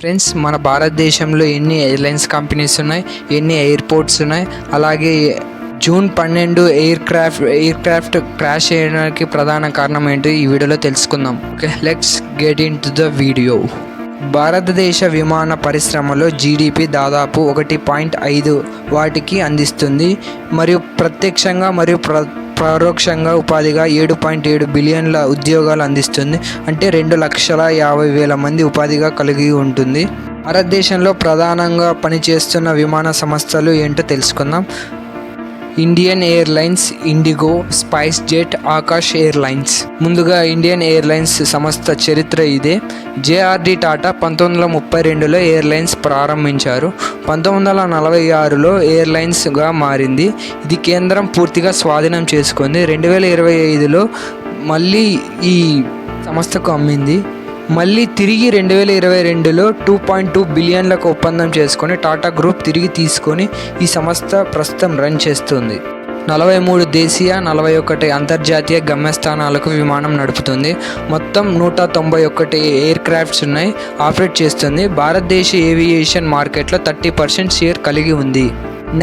Friends మన భారతదేశంలో ఎన్ని ఎయిర్లైన్స్ కంపెనీస్ ఉన్నాయి ఎన్ని ఎయిర్పోర్ట్స్ ఉన్నాయి అలాగే జూన్ పన్నెండు aircraft aircraft crash చేయడానికి ప్రధాన కారణం ఏంటి ఈ వీడియోలో తెలుసుకుందాం. Okay let's get into the video. భారతదేశ విమాన పరిశ్రమలో జీడిపి దాదాపు ఒకటి పాయింట్ ఐదు వాటికి అందిస్తుంది. మరియు ప్రత్యక్షంగా మరియు ప్ర పరోక్షంగా ఉపాధిగా ఏడు పాయింట్ ఏడు బిలియన్ల ఉద్యోగాలు అందిస్తుంది. అంటే రెండు లక్షల యాభై వేల మంది ఉపాధిగా కలిగి ఉంటుంది. భారతదేశంలో ప్రధానంగా పనిచేస్తున్న విమాన సంస్థలు ఏంటో తెలుసుకుందాం. Indian Airlines IndiGo SpiceJet Akash Airlines ముందుగా ఇండియన్ ఎయిర్లైన్స్ సంస్థ చరిత్ర ఇదే. జేఆర్డి టాటా పంతొమ్మిది వందల ముప్పై రెండులో ఎయిర్లైన్స్ ప్రారంభించారు. పంతొమ్మిది వందల నలభై ఆరులో ఎయిర్లైన్స్గా మారింది. ఇది కేంద్రం పూర్తిగా స్వాధీనం చేసుకుంది. రెండు వేల ఇరవై ఐదులో మళ్ళీ ఈ సంస్థకు అమ్మింది. మళ్ళీ తిరిగి రెండు వేల ఇరవై రెండులో టూ పాయింట్ టూ బిలియన్లకు ఒప్పందం చేసుకొని టాటా గ్రూప్ తిరిగి తీసుకొని ఈ సంస్థ ప్రస్తుతం రన్ చేస్తుంది. నలభై మూడు దేశీయ నలభై ఒకటి అంతర్జాతీయ గమ్యస్థానాలకు విమానం నడుపుతుంది. మొత్తం నూట తొంభై ఒకటి ఎయిర్ క్రాఫ్ట్స్ ఉన్నాయి ఆపరేట్ చేస్తుంది. భారతదేశ ఏవియేషన్ మార్కెట్లో థర్టీ పర్సెంట్ షేర్ కలిగి ఉంది.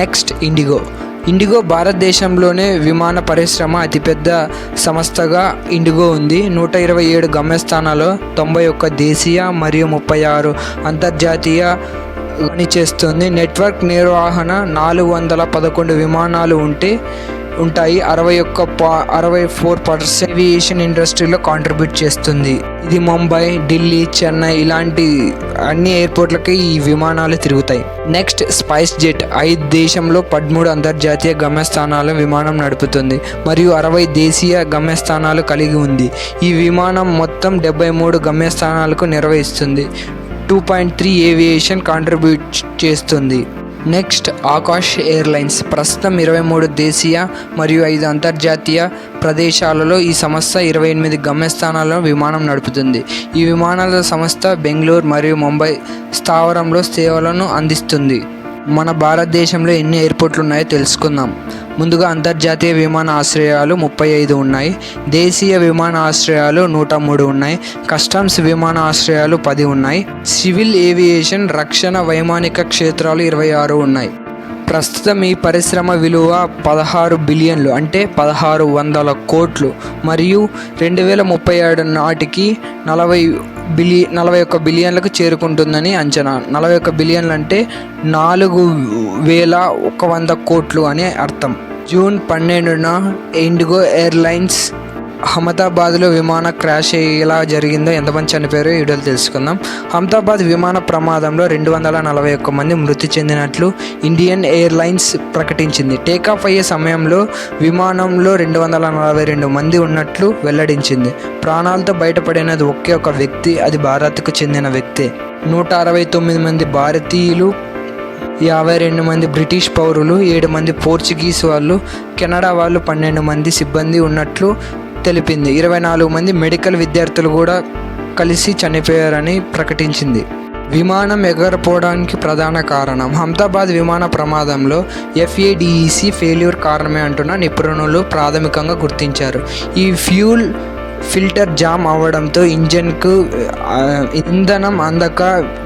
Next IndiGo. ఇండిగో భారతదేశంలోనే విమాన పరిశ్రమ అతిపెద్ద సంస్థగా ఇండిగో ఉంది. నూట ఇరవై ఏడు గమ్యస్థానాల్లో తొంభై ఒక్క దేశీయ మరియు ముప్పై ఆరు అంతర్జాతీయ పనిచేస్తుంది. నెట్వర్క్ నిర్వహణ నాలుగు వందల పదకొండు విమానాలు ఉంటే ఉంటాయి. అరవై ఒక్క పా అరవై ఫోర్ పర్సెంట్ ఏవియేషన్ ఇండస్ట్రీలో కాంట్రిబ్యూట్ చేస్తుంది. ఇది ముంబై ఢిల్లీ చెన్నై ఇలాంటి అన్ని ఎయిర్పోర్ట్లకి ఈ విమానాలు తిరుగుతాయి. నెక్స్ట్ స్పైస్ జెట్ ఐదు దేశంలో పదమూడు అంతర్జాతీయ గమ్యస్థానాల విమానం నడుపుతుంది. మరియు అరవై దేశీయ గమ్యస్థానాలు కలిగి ఉంది. ఈ విమానం మొత్తం డెబ్బై మూడు గమ్యస్థానాలకు నిర్వహిస్తుంది. Two point three aviation contribute చేస్తుంది. Next Akash Airlines. ప్రస్తుతం ఇరవై మూడు దేశీయ మరియు ఐదు అంతర్జాతీయ ప్రదేశాలలో ఈ సంస్థ ఇరవై ఎనిమిది గమ్యస్థానాలలో విమానం నడుపుతుంది. ఈ విమానాల సంస్థ బెంగళూరు మరియు ముంబై స్థావరంలో సేవలను అందిస్తుంది. మన భారతదేశంలో ఎన్ని ఎయిర్పోర్ట్లు ఉన్నాయో తెలుసుకుందాం. ముందుగా అంతర్జాతీయ విమానాశ్రయాలు ముప్పై ఐదు ఉన్నాయి. దేశీయ విమానాశ్రయాలు నూట మూడు ఉన్నాయి. కస్టమ్స్ విమానాశ్రయాలు పది ఉన్నాయి. సివిల్ ఏవియేషన్ రక్షణ వైమానిక క్షేత్రాలు ఇరవై ఆరు ఉన్నాయి. ప్రస్తుతం ఈ పరిశ్రమ విలువ పదహారు బిలియన్లు అంటే పదహారు వందల కోట్లు. మరియు రెండు వేల ముప్పై ఏడు నాటికి నలభై బిలి నలభై ఒక్క బిలియన్లకు చేరుకుంటుందని అంచనా. నలభై ఒక్క బిలియన్లు అంటే నాలుగు వేల ఒక వంద కోట్లు అని అర్థం. జూన్ పన్నెండున ఇండిగో ఎయిర్లైన్స్ అహ్మదాబాద్లో విమాన క్రాష్ ఎలా జరిగిందో ఎంతమంది చనిపోయారో ఈ వీడియోలో తెలుసుకుందాం. అహ్మదాబాద్ విమాన ప్రమాదంలో రెండు వందల నలభై ఒక్క మంది మృతి చెందినట్లు ఇండియన్ ఎయిర్లైన్స్ ప్రకటించింది. టేకాఫ్ అయ్యే సమయంలో విమానంలో రెండు వందల నలభై రెండు మంది ఉన్నట్లు వెల్లడించింది. ప్రాణాలతో బయటపడినది ఒకే ఒక వ్యక్తి అది భారత్కు చెందిన వ్యక్తే. నూట అరవై తొమ్మిది మంది భారతీయులు యాభై రెండు మంది బ్రిటిష్ పౌరులు ఏడు మంది పోర్చుగీస్ వాళ్ళు కెనడా వాళ్ళు పన్నెండు మంది సిబ్బంది ఉన్నట్లు తెలిపింది. ఇరవై నాలుగు మంది మెడికల్ విద్యార్థులు కూడా కలిసి చనిపోయారని ప్రకటించింది. విమానం ఎగరపోవడానికి ప్రధాన కారణం. అహ్మదాబాద్ విమాన ప్రమాదంలో ఎఫ్ఏడిఈసి ఫెయిల్యూర్ కారణమే అంటున్న నిపుణులు ప్రాథమికంగా గుర్తించారు. ఈ ఫ్యూల్ ఫిల్టర్ జామ్ అవ్వడంతో ఇంజన్కు ఇంధనం అందక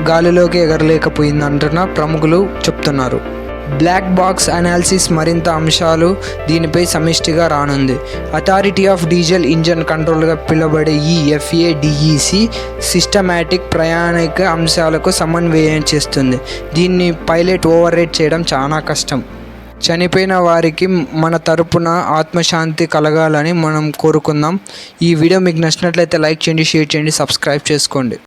గాలిలోకి ఎగరలేకపోయిందంటున్న ప్రముఖులు చెప్తున్నారు. బ్లాక్ బాక్స్ అనాలిసిస్ మరింత అంశాలు దీనిపై సమిష్టిగా రానుంది. అథారిటీ ఆఫ్ డీజిల్ ఇంజన్ కంట్రోల్గా పిలువబడే ఈ ఎఫ్ఏడిఈసి సిస్టమాటిక్ ప్రయాణిక అంశాలకు సమన్వయం చేస్తుంది. దీన్ని పైలట్ ఓవర్ రేట్ చేయడం చాలా కష్టం. చనిపోయిన వారికి మన తరపున ఆత్మశాంతి కలగాలని మనం కోరుకుందాం. ఈ వీడియో మీకు నచ్చినట్లయితే లైక్ చేయండి షేర్ చేయండి సబ్స్క్రైబ్ చేసుకోండి.